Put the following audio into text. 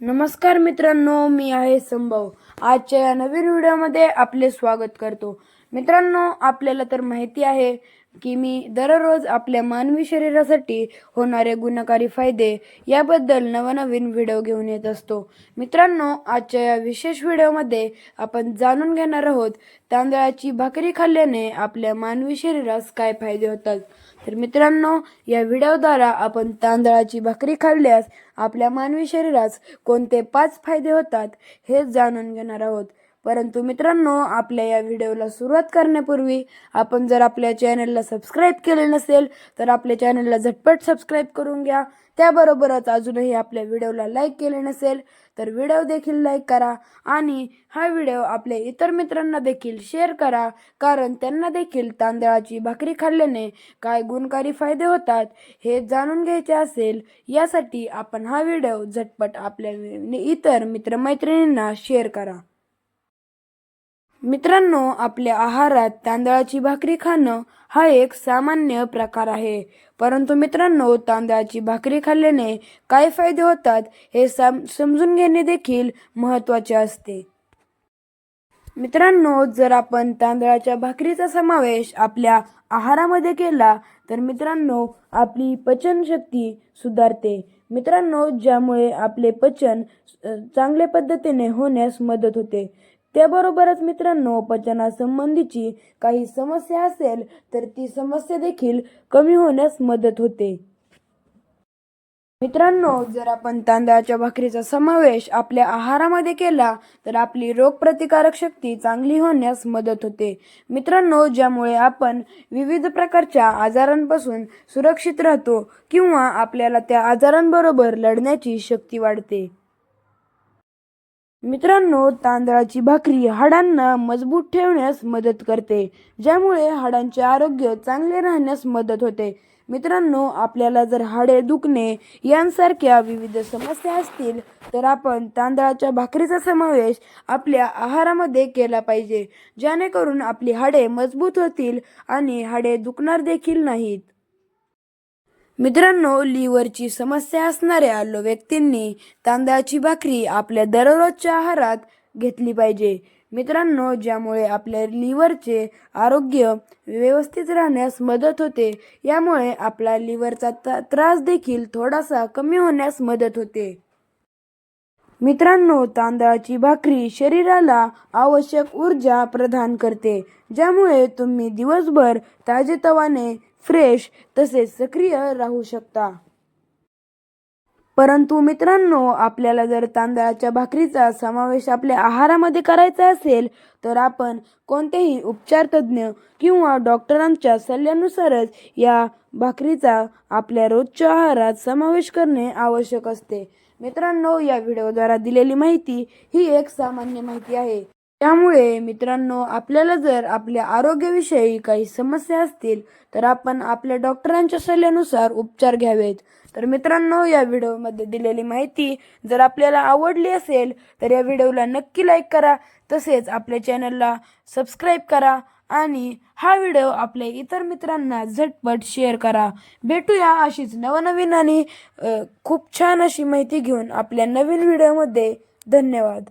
नमस्कार मित्रांनो मी आहे संभव. आजच्या या नवीन व्हिडिओमध्ये आपले स्वागत करतो. मित्रांनो आपल्याला तर माहिती आहे की मी दररोज आपल्या मानवी शरीरासाठी होणारे गुणकारी फायदे याबद्दल नवनवीन व्हिडिओ घेऊन येत असतो. मित्रांनो आजच्या या विशेष व्हिडिओमध्ये आपण जाणून घेणार आहोत तांदळाची भाकरी खाल्ल्याने आपल्या मानवी शरीरास काय फायदे होतात. तर मित्रांनो या व्हिडिओद्वारा आपण तांदळाची भाकरी खाल्ल्यास आपल्या मानवी शरीरास कोणते पाच फायदे होतात हे जाणून घेणार आहोत. परंतु मित्रांनो आपल्या या व्हिडिओला सुरुवात करण्यापूर्वी आपण जर आपल्या चॅनलला सबस्क्राईब केले नसेल तर आपल्या चॅनलला झटपट सबस्क्राईब करून घ्या. त्याबरोबरच अजूनही आपल्या व्हिडिओला लाईक केले नसेल तर व्हिडिओ देखील लाईक करा आणि हा व्हिडिओ आपल्या इतर मित्रांना देखील शेअर करा कारण त्यांना देखील तांदळाची भाकरी खाल्ल्याने काय गुणकारी फायदे होतात हे जाणून घ्यायचे असेल यासाठी आपण हा व्हिडिओ झटपट आपल्या इतर मित्रमैत्रिणींना शेअर करा. मित्रांनो आपल्या आहारात तांदळाची भाकरी खाणं हा एक सामान्य प्रकार आहे. परंतु मित्रांनो तांदळाची भाकरी खाल्ल्याने काय फायदे होतात हे सम समजून घेणे देखील महत्त्वाचे असते. मित्रांनो जर आपण तांदळाच्या भाकरीचा समावेश आपल्या आहारामध्ये केला तर मित्रांनो आपली पचनशक्ती सुधारते. मित्रांनो ज्यामुळे आपले पचन चांगल्या पद्धतीने होण्यास मदत होते. त्याबरोबरच मित्रांनो पचनासंबंधीची काही समस्या असेल तर ती समस्या देखील कमी होण्यास मदत होते. मित्रांनो जर आपण तांदळाच्या भाकरीचा समावेश आपल्या आहारामध्ये केला तर आपली रोगप्रतिकारक शक्ती चांगली होण्यास मदत होते. मित्रांनो ज्यामुळे आपण विविध प्रकारच्या आजारांपासून सुरक्षित राहतो किंवा आपल्याला त्या आजारांबरोबर लढण्याची शक्ती वाढते. मित्रांनो तांदळाची भाकरी हाडांना मजबूत ठेवण्यास मदत करते ज्यामुळे हाडांचे आरोग्य चांगले राहण्यास मदत होते. मित्रांनो आपल्याला जर हाडे दुखणे यांसारख्या विविध समस्या असतील तर आपण तांदळाच्या भाकरीचा समावेश आपल्या आहारामध्ये केला पाहिजे जेणेकरून आपली हाडे मजबूत होतील आणि हाडे दुखणार देखील नाहीत. मित्रांनो लिव्हरची समस्या असणाऱ्या व्यक्तींनी तांदळाची भाकरी आपल्या दररोजच्या आहारात घेतली पाहिजे. मित्रांनो ज्यामुळे आपल्या लिव्हरचे आरोग्य व्यवस्थित राहण्यास मदत होते यामुळे आपला लिव्हरचा त्रास देखील थोडासा कमी होण्यास मदत होते. मित्रांनो तांदळाची भाकरी शरीराला आवश्यक ऊर्जा प्रदान करते ज्यामुळे तुम्ही दिवसभर ताजेतवाने फ्रेश तसेच सक्रिय राहू शकता. परंतु मित्रांनो आपल्याला जर तांदळाच्या भाकरीचा समावेश आपल्या आहारामध्ये करायचा असेल तर आपण कोणतेही उपचारतज्ज्ञ किंवा डॉक्टरांच्या सल्ल्यानुसारच या भाकरीचा आपल्या रोजच्या आहारात समावेश करणे आवश्यक असते. मित्रांनो या व्हिडिओद्वारा दिलेली माहिती ही एक सामान्य माहिती आहे. त्यामुळे मित्रांनो आपल्याला जर आपल्या आरोग्याविषयी काही समस्या असतील तर आपण आपल्या डॉक्टरांच्या सल्ल्यानुसार उपचार घ्यावेत. तर मित्रांनो या व्हिडिओमध्ये दिलेली माहिती जर आपल्याला आवडली असेल तर या व्हिडिओला नक्की लाईक करा. तसेच आपल्या चॅनलला सबस्क्राईब करा आणि हा व्हिडिओ आपल्या इतर मित्रांना झटपट शेअर करा. भेटूया अशीच नवनवीन आणि खूप छान अशी माहिती घेऊन आपल्या नवीन व्हिडिओमध्ये. धन्यवाद.